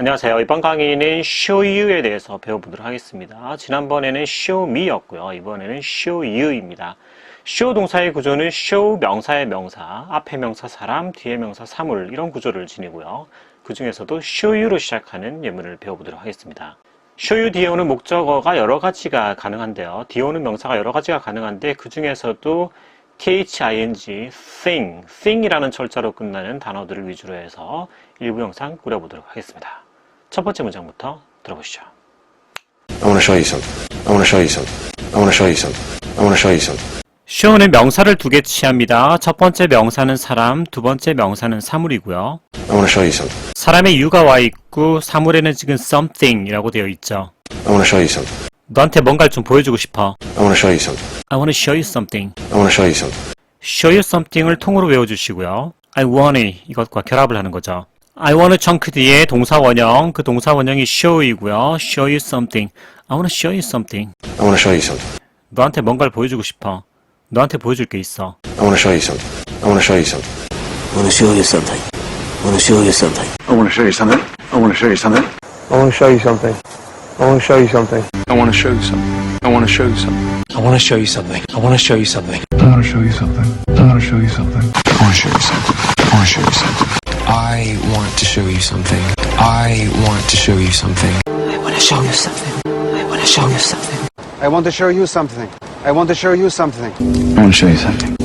안녕하세요. 이번 강의는 show you에 대해서 배워보도록 하겠습니다. 지난번에는 show me였고요. 이번에는 show you입니다. show 동사의 구조는 show 명사의 명사, 앞에 명사 사람, 뒤에 명사 사물 이런 구조를 지니고요. 그 중에서도 show you로 시작하는 예문을 배워보도록 하겠습니다. show you 뒤에 오는 목적어가 여러 가지가 가능한데요. 뒤에 오는 명사가 여러 가지가 가능한데 그 중에서도 thing, thing, thing이라는 철자로 끝나는 단어들을 위주로 해서 일부 영상 꾸려보도록 하겠습니다. 첫 번째 문장부터 들어보시죠. I want to show you something. I want to show you something. I want to show you something. I want to show you something. show는 명사를 두 개 취합니다. 첫 번째 명사는 사람, 두 번째 명사는 사물이고요. I want to show you something. 사람의 유가 와 있고 사물에는 지금 something이라고 되어 있죠. I want to show you something. 너한테 뭔가를 좀 보여주고 싶어. I want to show you something. I want to show you something. I want to show you something. show you something을 통으로 외워주시고요. I want it 이것과 결합을 하는 거죠. I want a chunk 뒤에 동사 원형, 그 동사 원형이 show이고요. show you something. I want to show you something. I want to show you something. 너한테 뭔가를 보여주고 싶어. 너한테 보여줄 게 있어. I want to show you something. I want to show you something. I want to show you something. I want to show you something. I want to show you something. I want to show you something. I want to show you something. I want to show you something. I want to show you something. I want to show you something. I want to show you something. I want to show you something. I want to show you something. I want to show you something. I want to show you something. I want to show you something. I want to show you something. I want to show you something. I want to show you something. I want to show you something. I want to show you something. I want to show you something. I want to show you something.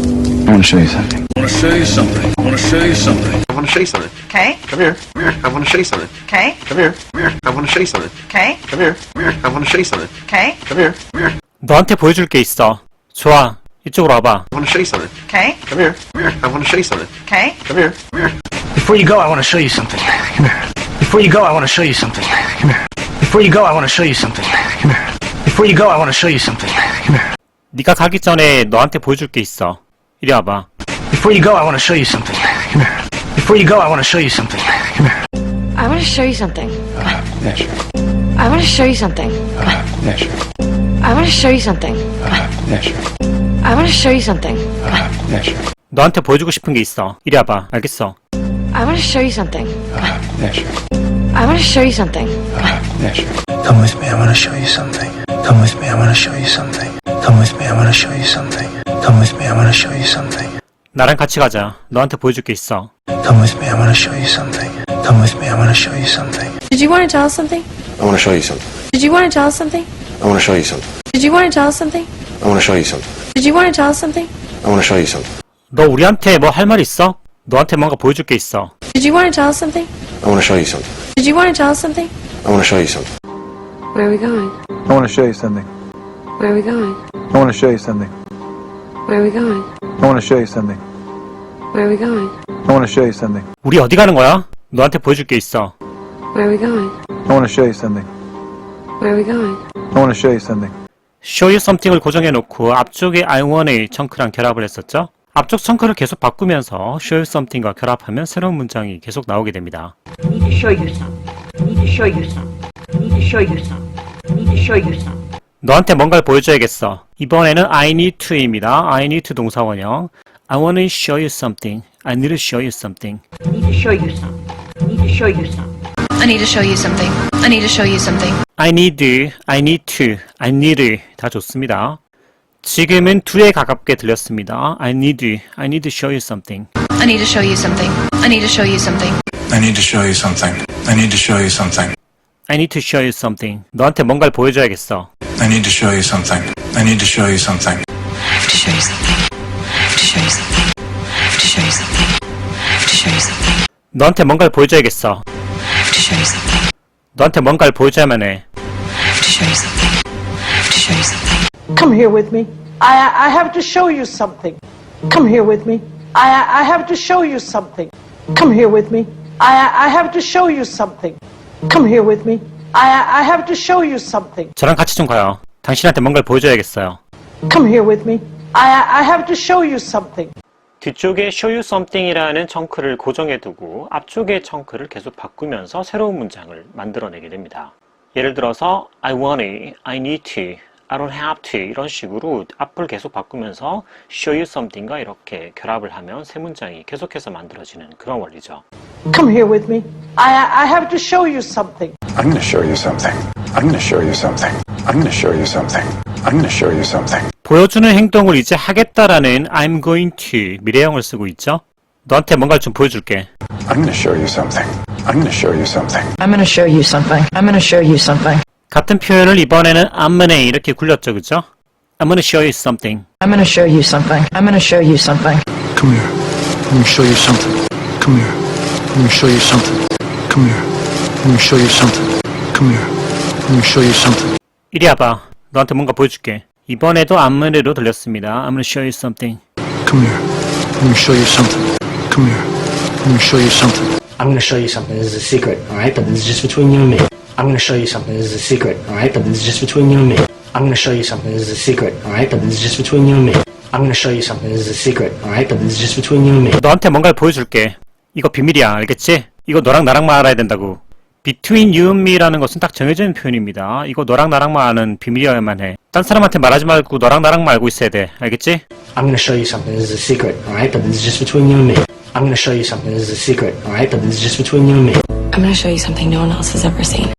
I want to show you something. I want to show you something. I want to show you something. I want to show you something. Okay, Come here. Come here. I want to show you something. okay, Come here. Come here. I want to show you something. okay, Come here. Come here. I want to show you something. okay, Come here. Come here. 너한테 보여줄 게 있어. 좋아. 이쪽으로 와봐. I want to show you something. okay, Come here. Come here. I want to show you something. okay, Come here. Come here. Before you go, I want to show you something. Come here. Before you go, I want to show you something. Come here. Before you go, I want to show you something. Come here. Before you go, I want to show you something. Come here. 네가 가기 전에 너한테 보여줄 게 있어. 이리 와봐. Before you go, I want to show you something. Come here. Before you go, I want to show you something. Come here. I want to show you something. Yeah, sure. I want to show you something. Yeah, sure. I want to show you something. Yeah, sure. I want to show you something. Yeah, sure. 너한테 보여주고 싶은 게 있어. 이리 와봐. 알겠어. I want to show you something. Yeah, sure. I want to show you something. Yeah, sure. Come with me, I want to show you something. Come with me, I want to show you something. Come with me, I want to show you something. Come with me, I want to show you something. 나랑 같이 가자. 너한테 보여줄 게 있어. Come with me, I want to show you something. Come with me, I want to show you something. Did you want to tell us something? I want to show you something. Did you want to tell us something? I want to show you something. Did you want to tell us something? I want to show you something. Did you want to tell us something? I want to show you something. 너 우리한테 뭐 할 말 있어? 너한테 뭔가 보여줄 게 있어. Did you want to tell us something? I want to show you something. Did you want to tell us something? I want to show you something. Where are we going? I want to show you something. Where are we going? I want to show you something. Where are we going? I want to show you something. Where are we going? I want to show you something. 우리 어디 가는 거야? 너한테 보여줄 게 있어. Where are we going? I want to show you something. Where are we going? I want to show you something. Show you something을 고정해 놓고 앞쪽에 I want a 청크랑 결합을 했었죠? 앞쪽 청크를 계속 바꾸면서 show you something과 결합하면 새로운 문장이 계속 나오게 됩니다. Need to show you something. Need to show you something. Need to show you something. Need to show you something. 너한테 뭔가를 보여줘야겠어. 이번에는 I need to입니다. I need to 동사원형. I want to show you something. I need to show you something. I need to show you something. I need to show you something. I need to show you something. I need to show you something. I need, I need to, I need 다 좋습니다. 지금은 두에 가깝게 들렸습니다. I need, I need to show you something. I need to show you something. I need to show you something. I need to show you something. I need to show you something. I need to show you something. 너한테 뭔가를 보여줘야겠어. I need to show you something. I need to show you something. I have to show you something. I have to show you something. I have to show you something. I have to show you something. 너한테 뭔가를 보여줘야겠어. I have to show you something. 너한테 뭔가를 보여줘야만 해. I have to show you something. I have to show you something. Come here with me. I I have to show you something. Come here with me. I I have to show you something. Come here with me. I I have to show you something. Come here with me. I I have to show you something. 저랑 같이 좀 가요. 당신한테 뭔가를 보여줘야겠어요. Come here with me. I I have to show you something. 뒤쪽에 show you something이라는 청크를 고정해 두고 앞쪽의 청크를 계속 바꾸면서 새로운 문장을 만들어내게 됩니다. 예를 들어서 I want it, I need to, I don't have to 이런 식으로 앞을 계속 바꾸면서 show you something과 이렇게 결합을 하면 세 문장이 계속해서 만들어지는 그런 원리죠. Come here with me. I, I have to show you something. I'm going to show you something. I'm going to show you something. I'm going to show you something. I'm going to show you something. 보여주는 행동을 이제 하겠다라는 I'm going to 미래형을 쓰고 있죠. 너한테 뭔가를 좀 보여줄게. I'm going to show you something. I'm going to show you something. I'm gonna show you something. I'm gonna show you something. 같은 표현을 이번에는 I'm gonna 이렇게 굴렸죠, 그죠? I'm gonna show you something. I'm gonna show you something. I'm gonna show you something. Come here. Let me show you something. Come here. Let me show you something. Come here. Let me show you something. Come here. Let me show you something. 이리 와봐. 너한테 뭔가 보여줄게. 이번에도 I'm gonna로 들렸습니다. I'm gonna show you something. Come here. Let me show you something. Come here. Let me show you something. I'm gonna show you something. This is a secret, alright? But this is just between you and me. I'm gonna show you something. This is a secret, alright? But this is just between you and me. I'm gonna show you something. This is a secret, alright? But this is just between you and me. I'm gonna show you something. This is a secret, alright? But this is just between you and me. 너한테 뭔가를 보여줄게. 이거 비밀이야, 알겠지? 이거 너랑 나랑만 알아야 된다고. Between you and me라는 것은 딱 정해져 있는 표현입니다. 이거 너랑 나랑만 아는 비밀이어야만 해. 딴 사람한테 말하지 말고 너랑 나랑만 알고 있어야 돼. 알겠지? I'm gonna show you something. This is a secret, alright? But this is just between you and me. I'm gonna show you something. This is a secret, alright? But this is just between you and me. I'm gonna show you something no one else has ever seen.